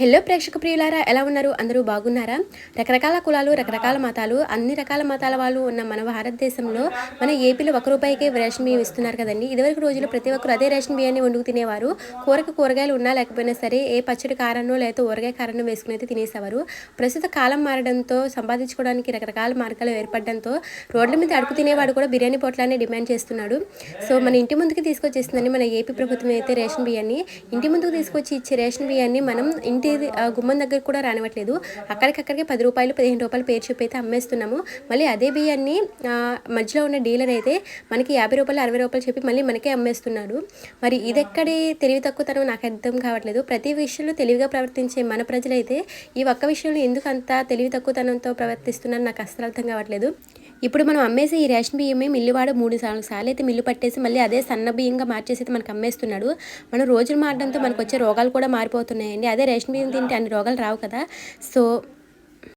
Hello ప్రేక్షక ప్రియులారా ఎలా ఉన్నారు? అందరూ బాగున్నారా? రకరకాల కులాలు రకరకాల మతాలు అన్ని రకాల మతాల వాళ్ళు ఉన్న మన భారతదేశంలో మన ఏపీలో ఒక రూపాయికే రేషన్ బియ్యం ఇస్తున్నారు కదండి. ఇదివరకు రోజుల్లో ప్రతి ఒక్కరు అదే రేషన్ బియ్యాన్ని వండుకు తినేవారు. కూరకు కూరగాయలు ఉన్నా లేకపోయినా సరే ఏ పచ్చడి కారణం లేకపోతే ఊరగాయ కారణం వేసుకుని అయితే తినేసేవారు. ప్రస్తుత కాలం మారడంతో సంపాదించుకోవడానికి రకరకాల మార్గాలు ఏర్పడడంతో రోడ్ల మీద అడుగు తినేవాడు కూడా బిర్యానీ పొట్లాన్ని డిమాండ్ చేస్తున్నాడు. సో మన ఇంటి ముందుకి తీసుకొచ్చేస్తుందని మన ఏపీ ప్రభుత్వం అయితే రేషన్ బియ్యాన్ని. ఇంటి ముందుకు తీసుకొచ్చి ఇచ్చే రేషన్ బియ్యాన్ని మనం ఇంటి ఆ, గుమ్మం దగ్గర కూడా రానివ్వట్లేదు. అక్కడికక్కడికి పది రూపాయలు పదిహేను రూపాయలు పేరు చెప్పి అయితే అమ్మేస్తున్నాము. మళ్ళీ అదే బియ్యాన్ని మధ్యలో ఉన్న డీలర్ అయితే మనకి యాభై రూపాయలు అరవై రూపాయలు చెప్పి మళ్ళీ మనకే అమ్మేస్తున్నాడు. మరి ఇదెక్కడి తెలివి తక్కువతనం? నాకు అర్థం కావట్లేదు. ప్రతి విషయంలో తెలివిగా ప్రవర్తించే మన ప్రజలైతే ఈ ఒక్క విషయంలో ఎందుకు అంత తెలివి తక్కువతనంతో ప్రవర్తిస్తున్నారని నాకు అస్సలు అర్థం కావట్లేదు. ఇప్పుడు మనం అమ్మేసి ఈ రేషన్ బియ్యమే మిల్లువాడు మూడు సార్లు సార్లు అయితే మిల్లు పట్టేసి మళ్ళీ అదే సన్న బియ్యంగా మార్చేసి అయితే మనకు అమ్మేస్తున్నాడు. మనం రోజులు మారడంతో మనకు వచ్చే రోగాలు కూడా మారిపోతున్నాయండి. అదే రేషన్ బియ్యం తింటే అన్ని రోగాలు రావు కదా. సో